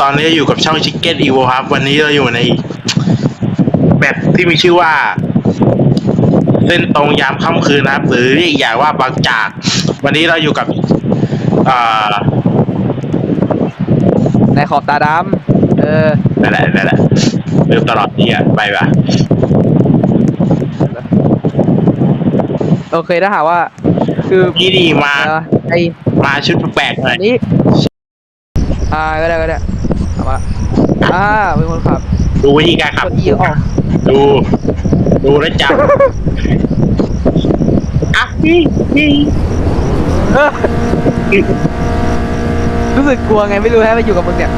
โอ้ครับตอนนี้อยู่กับช่อง Chicken Evo ครับ วันนี้เราอยู่ในแบบที่มีชื่อว่าเส้นตรงยามค่ำคืนนะครับ หรือเรียกอีกอย่างว่าบางจาก วันนี้เราอยู่กับอ่าในขอบตาดำเออนั่นแหละนั่นแหละลืมตลอดที่อะไปป่ะโอเคถ้าหากว่า คือนี่ดีมาเอ่อไอมาชุดแปลกๆหน่อยอันนี้อ่าก็ได้ก็ได้ เอามาอ่าเป็นคนขับดูวิธีการขับกดอีออกดู ดูแล้วจับอะนี่นี่เออรู้สึกกลัวไงไม่รู้แฮะมาอยู่กับมึงเนี่ย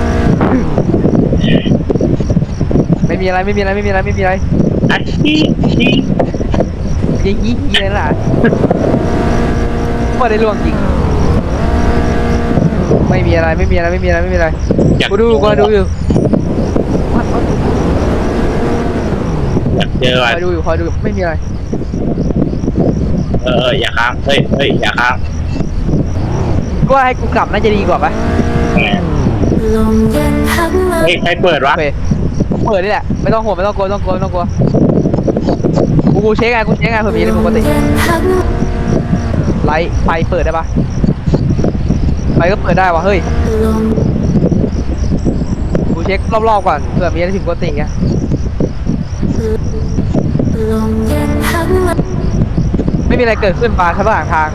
ไม่มีอะไรไม่มีอะไรไม่มีอะไรไม่มีอะไรอะนี่นี่ยิงยิงยิงเลยล่ะว่าได้ล่วงจริง ไม่มีอะไรไม่มีอะไรไม่มีอะไรไม่มีอะไรอยากกูดูกูดูอยู่อยากเจอคอะอยดูอยู่คอยดูอยู่ไม่มีอะไรเออเอออย่าค้างเฮ้ยเฮ้ยอย่าค้างก็ให้กูกลับน่าจะดีกว่าปะแหมเฮ้ยใครเปิดวะโอเคเปิดนี่แหละไม่ต้องห่วงไม่ต้องกลัวไม่ต้องกลัวไม่ต้องกลัวกูกูเช็คไงกูเช็คไงเผื่อมีอะไรปกติไลท์ไฟเปิดได้ปะ ไฟก็เปิดได้วะเฮ้ยกูเช็ครอบๆก่อนเผื่อมีอะไรผิดปกติไงไม่มีอะไรเกิดขึ้นปาข้างหลังทาง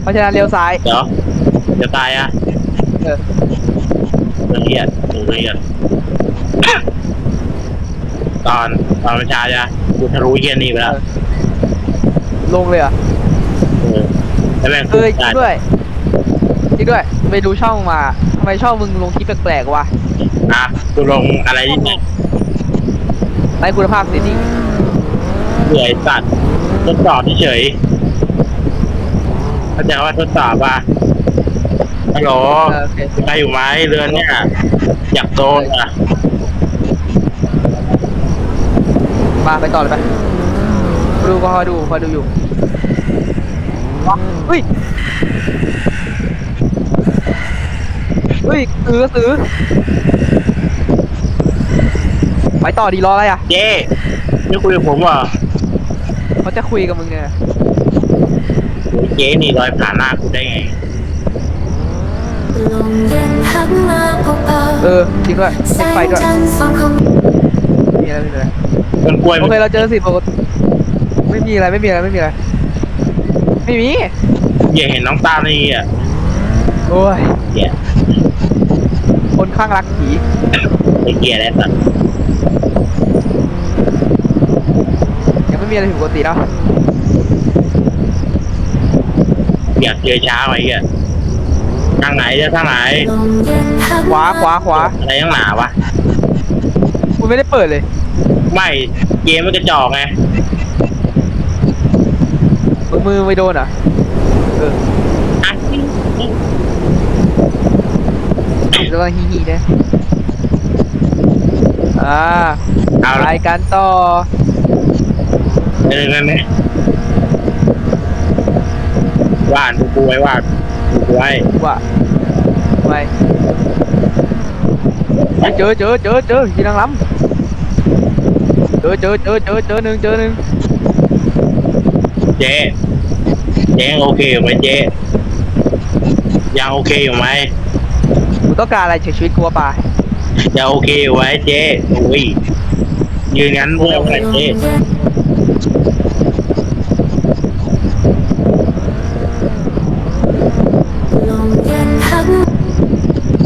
เพราะฉะนั้นเลี้ยวซ้ายเดี๋ยวจะตายอะเออละเอียดหนูละเอียดตอนตอนประชาจะกูทะลุเฮียนี่ไปแล้วลงเลยเหรอะเออแล้วแม่งเออจริงด้วยจ ริงด้วยไปดูช่องมาทำไมช่องมึงลงคลิปแปลกๆวะอะกูลงอะไรนิดหนึงไร้คุณภาพเสียดีเหนื่อยสัตว์ทดสอบเฉยๆเข้าใจว่าทดสอบป่ะฮัลโหลเออโอเคใครอยู่ไหมเรือนเนี่ย อยากโดนอะมาไปต่อเลยไปดูก็คอยดูคอยดูอยู่เฮ้ยเฮ้ยซื้อก็ซื้อไปต่อดีรออะไรอะเจ๊ไม่คุยกับผมเหรอเขาจะคุยกับมึงเนี่ยโอ้ยเจ๊นี่ลอยผ่านหน้ากูได้ไงเออจริงด้วยเช็คไฟด้วยมีอะไรไม่มีอะไรต้นกล้วยโอเคเราเจอสิปกติไม่มีอะไรไม่มีอะไรไม่มีอะไรไม่มีอย่าเห็นน้องตานี่อะโอ้ย เหี้ยคน ข้างรักผีไอ้เกียร์แล้วสัตว์ยังไม่มีอะไรผิดปกติเนาะอยากเจอช้าไว้เงี้ยทางไหนเจอทางไหนขวาขวาขวาอะไรยังหนาวะคุณไม่ได้เปิดเลย ไม่เกมมันกระจอกไงมือมือไม่โดนเหรอะเออ อะ กำลังฮีฮีเนี่ยอ่าเอาไปละกันต่อเออนั่นเนี่ยว่านกูไว้ว่านกูไว้ว่าไปเฮ้ยเจอเจอเจอเจอยีนางล้ำเจอเจอเจอเจอเจอหนึ่งเจอหนึ่งเจ๊เจ๊ยังโอเคอยู่ไหมเจ๊ยังโอเคอยู่ไหม กูต้องการอะไรจากชีวิตกูวะป่ายังโอเคอยู่ไหมเจ๊โอ้ยยืนงั้นเพื่ออะไรเจ๊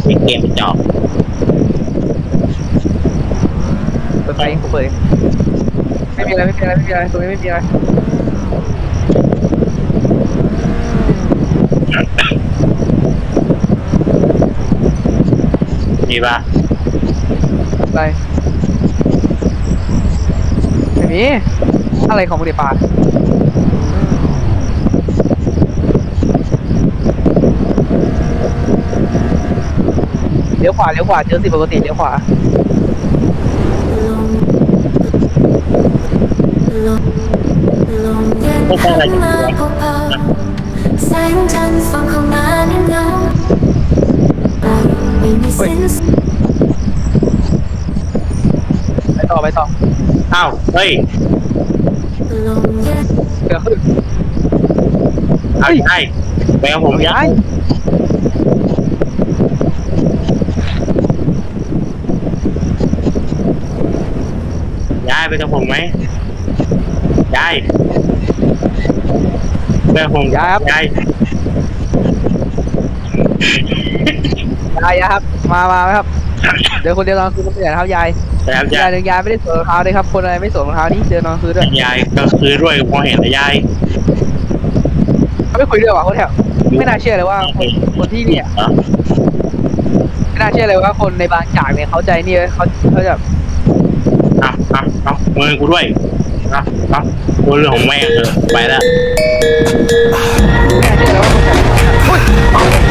ไอ้เกมกระจอกเปิดไฟกูเปิดเองไม่มีอะไรไม่มีอะไรไม่มีอะไรตรงนี้ไม่มีอะไร มีปะอะไรไม่มีอะไรของมึงเดี๋ยวป่าเลี้ยวขวาเลี้ยวขวาเจอสิปกติเลี้ยวขวาไม่ใช่อะไรจริงๆวะแสงจันทร์ส่องเข้ามาในเงา ไม่มีเฮ้ยสิ้นไปต่อไปต่ออ้าวเฮ้ยเดี๋ยวขึ้นเอาใช่ไปกับผมยัย้ายยยายไปกับผมไหมยายไปกับผมย้ายครับยาย ยายครับ มามาไหมครับ เดี๋ยวคนเดียวนอนคืนต้องเปลี่ยนครับยายแล้วยายยายหนึ่งยายไม่ได้สวมรองเท้าเลยครับ คนอะไรไม่สวมรองเท้านี่เดินนอนคืนด้วยยายก็คือด้วยพอเห็นแล้วยายเขาไม่คุยด้วยว่ะคนแถวไม่น่าเชื่อเลยว่าคนคนที่เนี่ยเหรอไม่น่าเชื่อเลยว่าคนในบางจากเนี่ยเขาใจนี่เว้ยเขาเขาจะเอาเอาเอามือกูด้วยเอาเอากูเรื่องของแม่งเถอะไปแล้ว ไม่น่าเชื่อเลยว่าคนแถวอุ้ยย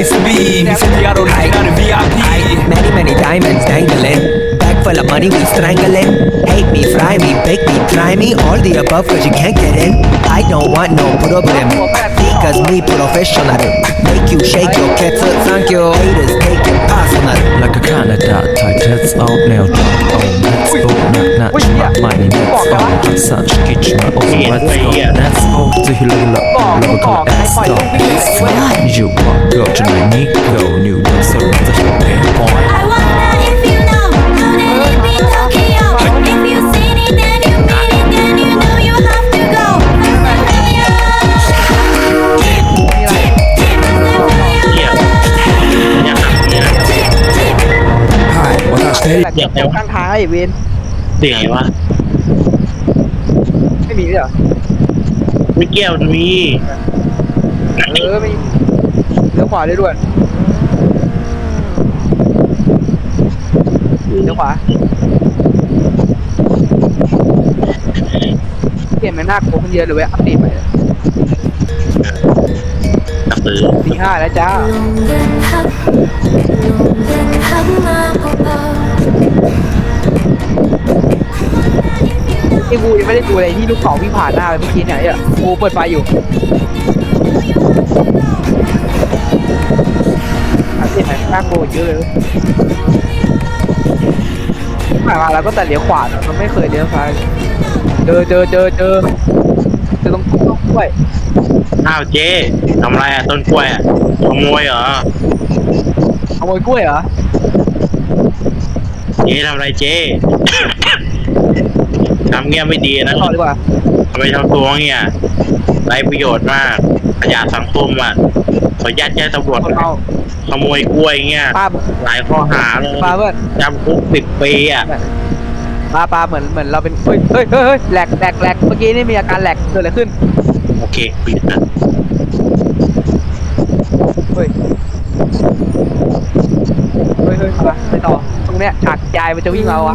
place to be. This is original VIP. Many, many diamonds dangling. Bag full of money, we strangling. Hate me, fry me, bake me, try me. All the above, cause you can't get in. I don't want no problem. Because me professional. Make you shake your cat thank you. Haters. hot like a Canada Thai test out now drop on Let's go หนักหนักมาใหม่ใน Let's go คิดสั่นคิดชิมา Oh let's go Let's go จะฮิลล์ลับลับก็แอสต์ต่อ You want girl จะไหนนี่ Go new dance สรุปจะชอบเพลง point แบตกับแถวข้างทางไอ้เวนเดี๋ยววะไม่มีเหรอไม่แกี่ยวมีเออมีเลี้ยวขวาได้ด้วยเลี้ยวขวาเปลี่ยนมันหน้าโค้งเยอะเลยเว้ยอัปเดตไปตีห้าแล้วจ้า ไอ้กูยังไม่ได้ดูอะไรที่ลูกเต๋าวิ่งผ่านหน้าไปเมื่อกี้เนี่ยไอ้อะกูเปิดไฟอยู่อันนี้ไหนน่ากลัวเยอะเลยผ่านมาแล้วก็แต่เลี้ยวขวาอะมันไม่เคยเลี้ยวซ้ายเจอเจอเจอเจอเจอตรงต้นกล้วยอ้าวเจ๊ทำไรอะต้นกล้วยอะขโมยเหรอขโมยกล้วยเหรอ เจ๊ทำไรเจ๊ ทำเงี้ยไม่ดีนะต่อดีกว่าทำไมทำตัวเงี้ยไรประโยชน์มากขยะสังคมอะ ขออนุญาตแจ้งตำรวจคนเอาขโมยกล้วยเงี้ย ป้าหลายข้อหาเลยป้าเพื่อนจำคุกสิบปีอะป้าป้าเหมือนเหมือนเราเป็นเฮ้ยเฮ้ยเฮ้ยเฮ้ยแหลกแหลกแหลกเมื่อกี้นี่มีอาการแหลกเกิดอะไรขึ้น โอเคปิดนะ เฮ้ย เฮ้ยเฮ้ยมาไปต่อ ตรง เนี้ยฉากยายมันจะวิ่งมาว่ะ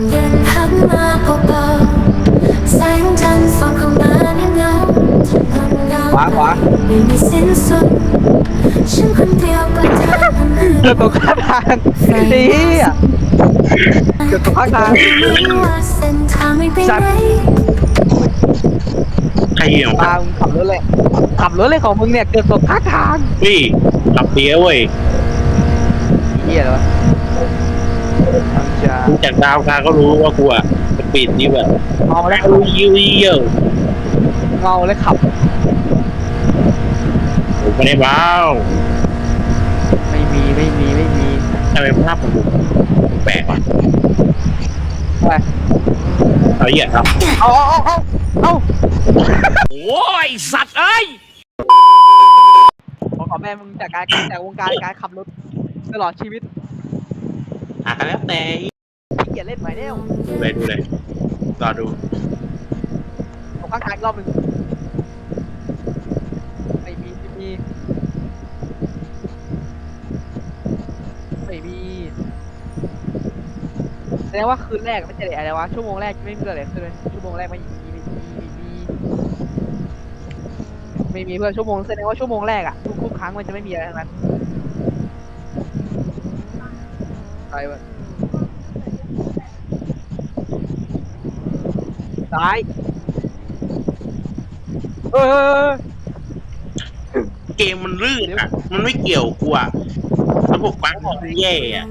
แสงจันทร์ส่องเข้ามาในเงาขวาขวาไม่มีสิ้นสุดฉันคนเดียวก็เดินเกิดตกข้างทางดีอะเกิดตกข้างทางไม่รู้ว่าเส้นทางไม่ไปไหนใครเหวี่ยงปามึงขับรถเลยขับรถเลยของมึงเนี่ยเกิดตกข้างทางพี่ขับเตี้ยเว้ยเหี้ยเหรอทำ จะดูจากดาวคาก็รู้ว่ากูอะสปีดนี่แบบเมาแล้วรู้ยิ้วเยี่ยวเมาแล้วขับ ผมไม่ได้เมาไม่มีไม่มีไม่มีทำไมภาพของผมแปลกว่ะไปเอาเหี้ยครับเอาเอาเอาเอาเอาโอ้ยสัตว์เอ้ยขออแม่มึงจากการจากวงการการขับรถตลอดชีวิต อะก็แล้วแต่ขี้เกียจเล่นไหมเนี่ยดูเลยดูเลยรอดูตกข้างทางอีกรอบหนึ่งไม่มีไม่มีไม่มีแสดงว่าคืนแรกไม่ใช่อะไรวะชั่วโมงแรกไม่มีอะไรขึ้นเลยชั่วโมงแรกไม่มีไม่มีไม่มีไม่มีเพื่อนชั่วโมงแสดงว่าชั่วโมงแรกอะทุกทุกครั้งมันจะไม่มีอะไรทั้งนั้นไปวะ ซ้ายเออเกมมันลื่นอะ มันไม่เกี่ยวกูอะระบบบั๊กมันแย่อะ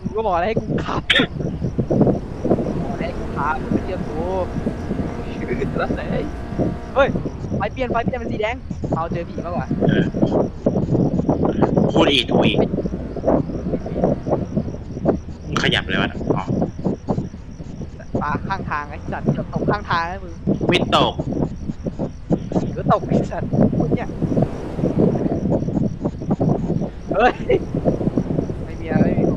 กูก็บอกอะไรให้กูขับบอกให้กูขับไม่เชื่อกูแล้วไหนเฮ้ยไฟเปลี่ยนไฟเปลี่ยนเป็นสีแดงเอาเจอผีมากกว่าเออพูดอีกกูอีกมึงขยับเลยวะอ๋อปลา ข้างทางไอ้สัตว์เกือบตกข้างทางนะมึงไม่ตกหรือตกไอ้สัตว์มึงเนี่ยเฮ้ยไม่มีอะไรไม่มี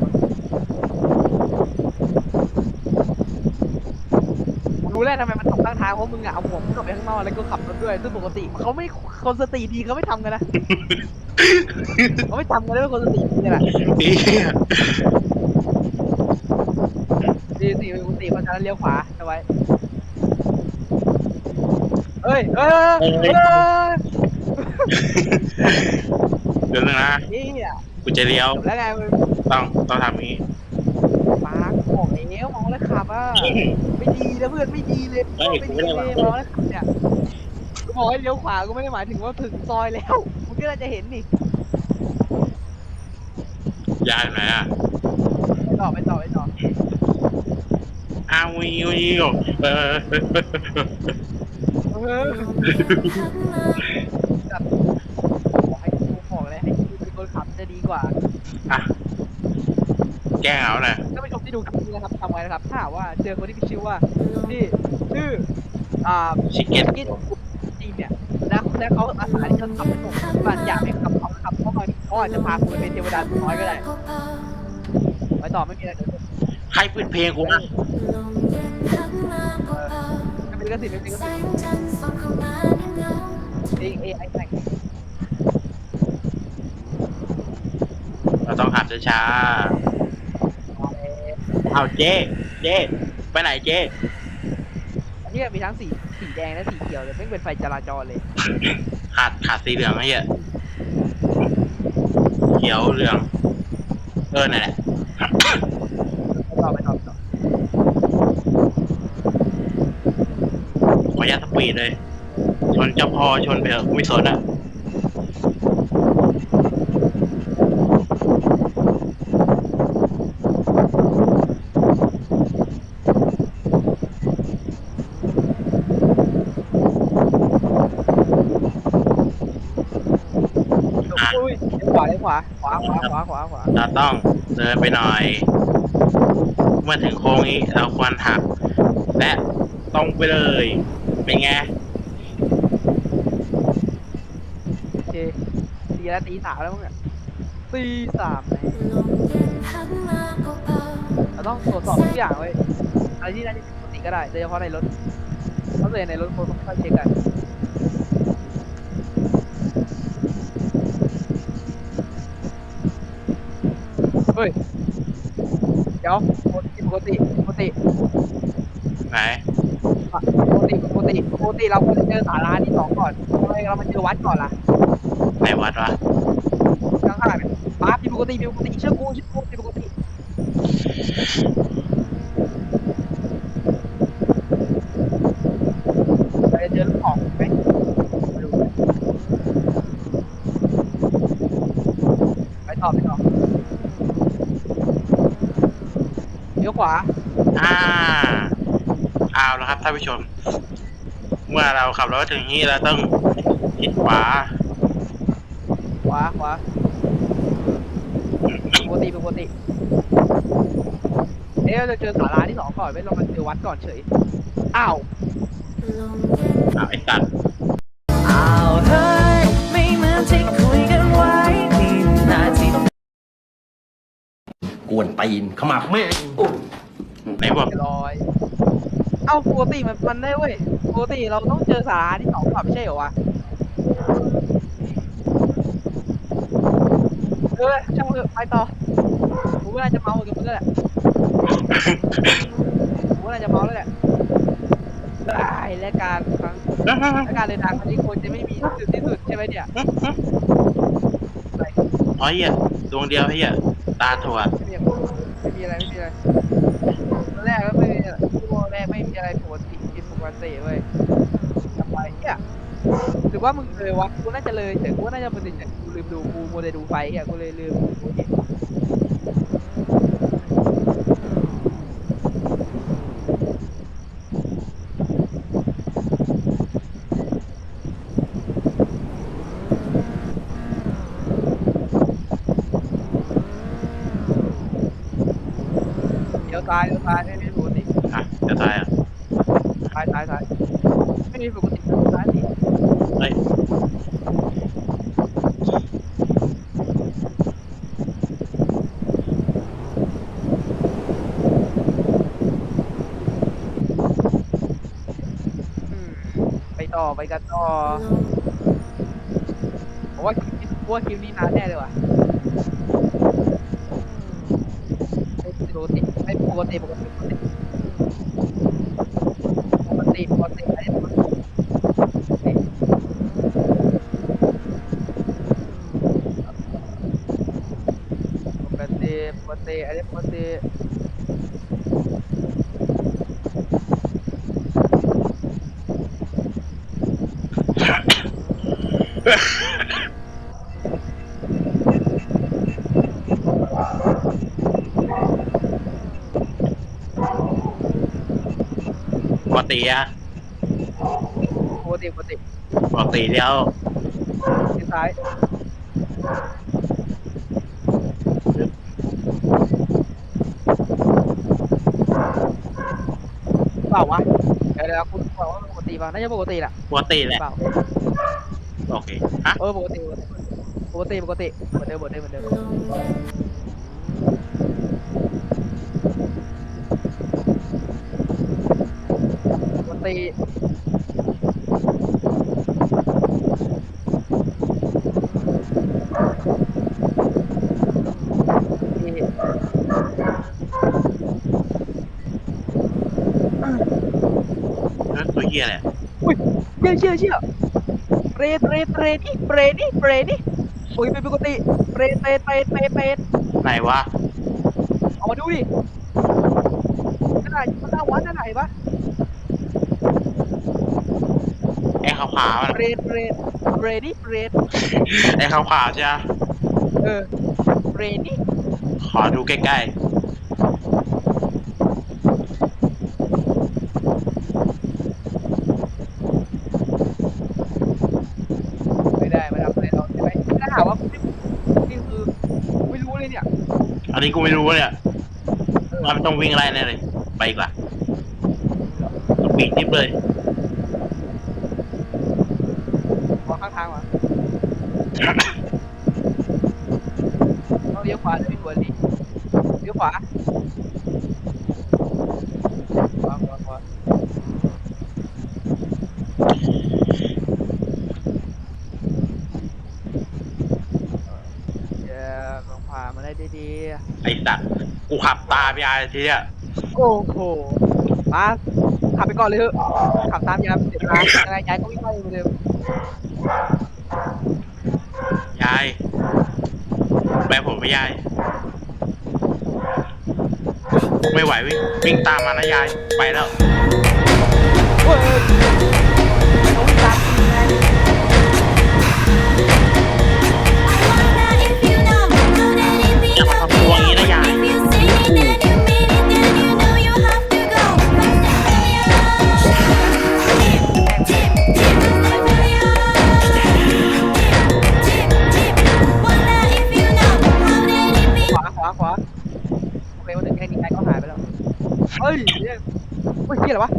ผมรู้แล้วทำไมมันตกข้างทางเพราะมึงอะเอาหัวมึงกลับไปข้างนอกแล้วก็ขับรถด้วยซึ่งปกติเขาไม่คนสติดีเขาไม่ทำกันนะเขาไม่ทำกันเลยว่าคนสติดีเนี่ยแหละเหี้ย ดีสิปกติเพราะฉะนั้นเลี้ยวขวาเอาไว้เฮ้ยเฮ้ยเฮ้ยเดี๋ยวนึงนะนี่อะกูจะเลี้ยว แล้วไงมึงต้องต้องทำอย่างนี้ปาร์คบอกแล้วมองแล้วขับอะไม่ดีนะเพื่อนไม่ดีเลยไม่ดีไม่ด้เลยมองแล้วขับเนี่ยกูบอกให้เลี้ยวขวากูไม่ได้หมายถึงว่าถึงซอยแล้วมึงก็น่าจะเห็นนี่ยายไหนอะ ไปต่อไปต่อไปต่ออ้า ววิววิวเออเออจับบอให้กูบอกเลยให้กูเป็นคนขับจะดีกว่าอะแกล้งเอาหน่อยท่านผู้ชมที่ดูคลิปนี้นะครับทำไว้นะครับ ถ้าหากว่าเจอคนที่มีชื่อว่าที่ชื่ออ่าชิคเก้นกินจีนเนี่ยแล้วแล้วเขาอาสาที่จะขับให้ผมมันอยากให้ขับเขาขับเพราะมันเขาอาจจะพาคุณไปเป็นเทวดาตัวน้อยก็ได้ไปต่อไม่มีอะไรเดี๋ยใครเปิดเพลงกูอะ ไม่เป็นกระสิบไม่เป็นกระสิบเอเอไอแต่งเราต้องขับช้าๆเอาเจ๊เจ๊ไปไหนเจ๊อันนี้มีทั้งสีสีแดงและสีเขียวเลยไม่เป็นไฟจราจรเลยขาดขาดสีเหลืองไอ้เหี้ยเขียวเหลือง เออนั่นแหละไปต่อไปต่อ ไปต่อขออนุญาตสปีดเลย ชนเจ้าพ่อชนไปเถอะกูไม่สนอะอุ้ยขวาเลยขวา ขวา ขวา ขวา ขวา ขวา เราต้องเดินไปหน่อย เมื่อถึงโค้งนี้เราควรหัก และตรงไปเลย เป็นไง โอเคตีแล้วตีสามแล้วมึงอะตีสามเลยเราต้องตรวจสอบทุกอย่างเว้ยอะไรที่น่าจะผิดปกติก็ได้โดยเฉพาะในรถเพราะส่วนใหญ่ในรถคนเขาไม่ค่อยเช็คกันเฮ้ยเดี๋ยวปกติปกติปกติไหน ปกติปกติปกติเราควรจะเจอสาราที่สองก่อนทำไมเรามาเจอวัดก่อนล่ะไหนวัดวะข้างๆเนี่ยป้าผิดปกติผิดปกติเชื่อกูเชื่อกูผิดปกติเราจะเจอลูกของไหมมาดูไปต่อไปต่อเลี้ยวขวาอ่า เอาแล้วครับท่านผู้ชม เมื่อเราขับรถถึงนี้เราต้องหิศขวาขวาขวาปกติปกติเอ๊ะเราจะเจอศาลาที่สองก่อนไม่เรามาเจอวัดก่อนเฉยอ้าวอ้าวไอ้ตัดอ้าวเฮ้ยไม่เหมือนที่คุยกันไว้นี่นาทีกวนตีนเขมับแม่งในบอกร้อย เอ้าปกติมันมันได้เว้ยปกติเราต้องเจอสาราที่สองก่อนไม่ใช่เหรอวะเออช่างเถอะไปต่อกูว่าน่าจะเมาเหมือนกันมึงแล้วแหละกูว่าน่าจะเมาแล้วแหละได้และการครั้งและการเดินทางครั้งนี้ควรจะไม่มีจุดที่สุดใช่ไหมเนี่ยอ๋อเหี้ยดวงเดียวเหี้ยตาถั่วไม่มีไม่มีอะไรไม่มีอะไรตอนแรกก็ไม่มีอะไร ชั่วโมงแรกไม่มีอะไรปกติกินปกติเว้ยทำไมเนี่ยหรือว่ามึงเลยวะกูน่าจะเลยเฉยกูน่าจะมึนเฉยกูลืมดูกูโมเดลดูไฟอะกูเลยลืมดูเห็นตายเดี๋ยวตายไม่มีปกติ อะจะตายอะ ตายตายตายไม่มีปกติตายสิเฮ้ยอืมไปต่อไปกันต่อผมว่าคลิปนี้ผมว่าคลิปนี้นานแน่เลยว่ะไม่ปกติไม่ปกติปกติปกติปกติปกติอะไรปกติปกติปกติอะไรปกติ ปกติอะปกติปกติปกติเดียวทิศซ้ายเปล่าวะเดี๋ยวเดี๋ยวคุณบอกว่าปกติเปล่าน่าจะปกติแหละปกติแหละเปล่า โอเคฮะเออปกติปกติปกติเหมือนเดิมเหมือนเดิมเหมือนเดิมปกตินี่เอ้ยตัวเหี้ยแหละอุ้ยเชี่ยเชี่ยเชี่ย เปรตเปรตเปรตนี่เปรตนี่เปรตนี่โอ้ยเป็นปกติเปรตเปรตเปรตเปรตเปรตไหนวะเอามาดูดินั่นไหนมันตั้งวัดนั่นไหนปะไอ้ขาวขาวๆอะเปรตเปรตเปรตนี่เปรตไอ้ขาวขาวๆใช่ไหมเออเปรตนี่ขอดูใกล้ไม่ได้ไม่ทำอะไรเราใช่ไหมถ้าหากว่านี่คือไม่รู้ เลยเนี่ยๆอันนี้กูไม่รู้เนี่ยมันต้องวิ่งไล่แน่เลย ไปอีกละต้องปีกนิบเลย มองข้างทางวะต้องเลี้ยวขวาหรือขวาดีเลี้ยวขวาขวาขวาขวา เย้ลองพามาได้ดี ไอ้สัตว์กูขับตามยายทีเนี้ยๆโอ้โหมาขับไปก่อนเลยเถอะขับตามยามเสร็จทางยังไงยายก็วิ่งไล่เหมือนเดิมยายแม่ผมไปยาย ไม่ไหววิ่งวิ่งตามมานะยาย ไปแล้วเฮ้ย เฮ้ยเนี่ยเฮ้ยเฮียอะไรวะ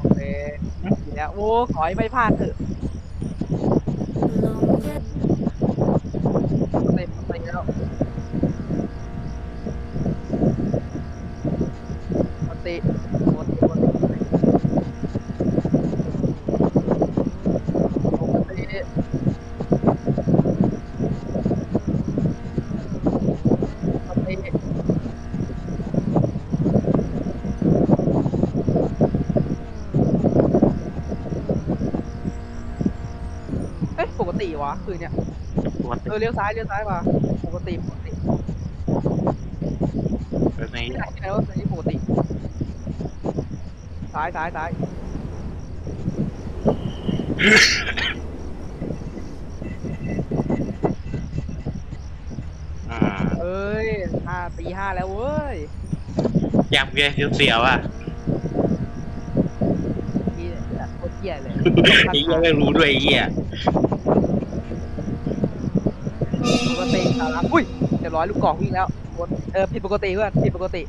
โอเคดีแล้วโอ้ขอให้ไม่พลาดเถอะเต็มเต็มแล้วะคืนเนี่ยปกติเออเลี้ยวซ้ายเลี้ยวซ้ายมาปกติปกติแบบนี้ไม่ได้ที่ไหนว่าเป็นปกติซ้ายซ้ายซ้ายอ่าเอ้ยห้าตีห้าแล้วเว้ยอยากเบียร์เสียวๆอะนี่แบบโคตรเหี้ยเลย ไอ้เหี้ยไม่รู้ด้วยไอ้เหี้ย ปกติสาระอุ้ยเรียบร้อยลูกกอกวิ่งแล้วกดเออผิดปกติเพื่อนผิดปกติ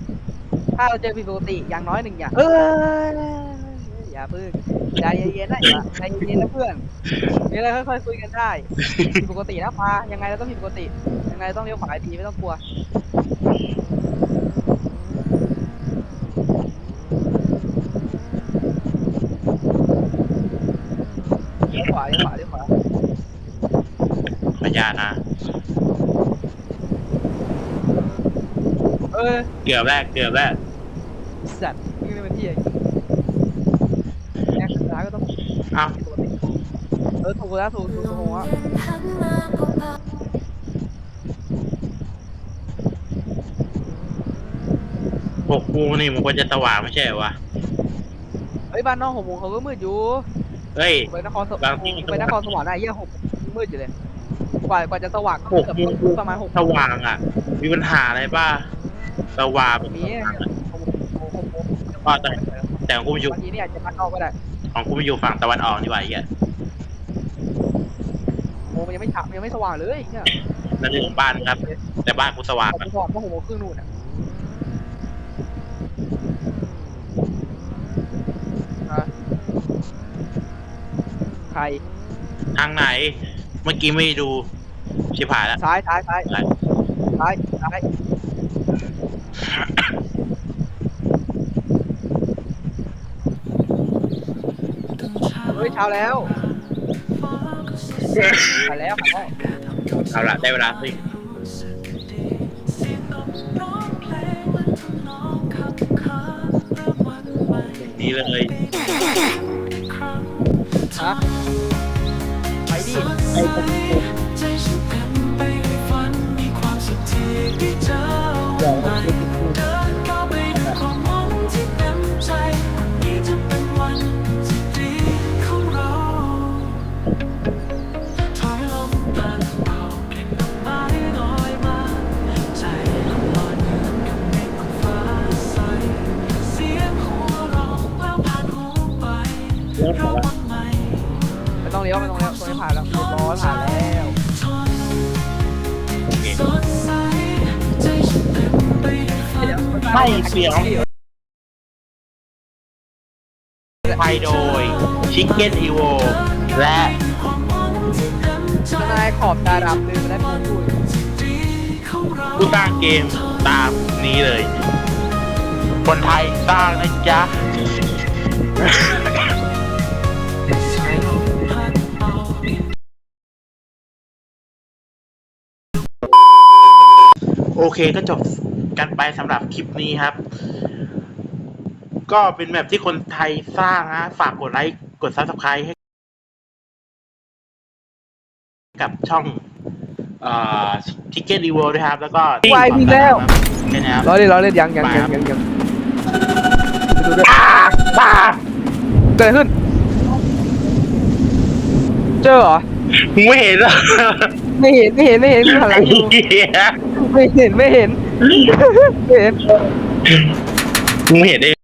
ถ้าเราเจอผิดปกติอย่างน้อยหนึ่งอย่างเอออย่าพึ่งใจเย็นๆนะอย่าใจเย็นๆนะเพื่อนมีอะไรค่อยๆคุยกันได้ผิดปกตินะพายังไงเราต้องผิดปกติ ยังไงต้องเลี้ยวขวาดีไม่ต้องกลัวเลี้ยวขวาเลี้ยวขวาเลี้ยวขวาพยานะ เออเกือบแรกเกือบแรกสัตว์นี่เป็นที่อะไรแอคสุดท้ายก็ต้องเอ้าผิดปกติเออถูกแล้วถูกถูกถูกถูกอะหกโมงนี่มันควรจะสว่างไม่ใช่เหรอวะเฮ้ยบ้านนอกหกโมงเขาก็มืดอยู่เฮ้ย ไปนครสวรบางรค์ที่มันก็ ไปนครสวรรค์อะเหี้ยหกมืดอยู่เลยกว่ากว่าจะสว่างก็หกเกือบโมงประมาณหก สว่างอะ มีปัญหาอะไรป่ะ สว่างแบบนี้หกโมงหกโมงก็แต่แต่ของกูมันอยู่บางทีนี่อาจจะบ้านนอกก็ได้ของกูมันอยู่ฝั่งตะวันออกนี่หว่าไอ้เหี้ยโมงมันยังไม่ฉาบยังไม่สว่างเลยเนี่ยนั่นเรื่องของบ้านครับ แต่บ้านกูสว่างผมอะบอกว่าหกโมงครึ่งนู่นอะฮะใครทางไหน เมื่อกี้ไม่ดู ชิบหายแล้วซ้ายซ้ายซ้ายอะไรซ้ายซ้าย เฮ้ยเช้าแล้วไปแล้วไปแล้วเอาละได้เวลาสินี่เลยฮะไปดิ Chicken Evo และทนายขอบตาดำลืมไปได้พูดพูดผู้สร้างเกมตามนี้เลย คนไทยสร้างนะจ๊ะ โอเคก็จบกันไปสำหรับคลิปนี้ครับ ก็เป็นแบบที่คนไทยสร้างนะฝากกดไลค์ก ด Subscribe ให้กับช่องเอ่อ Chicken e v o ด้วยครับ แล้วก็วายวิ่งแล้ว แค่นี้ครับ ล้อเล่นล้อเล่นยังยังยังยังยังไปดูด้วยบ้าเกิดอะไรขึ้น เจอเหรอ มึงไม่เห็นเหรอไม่เห็นไม่เห็นไม่เห็นกูหันหลังอยู่ไอ้เหี้ยไม่เห็นไม่เห็นไม่เห็น มึงไม่เห็นได้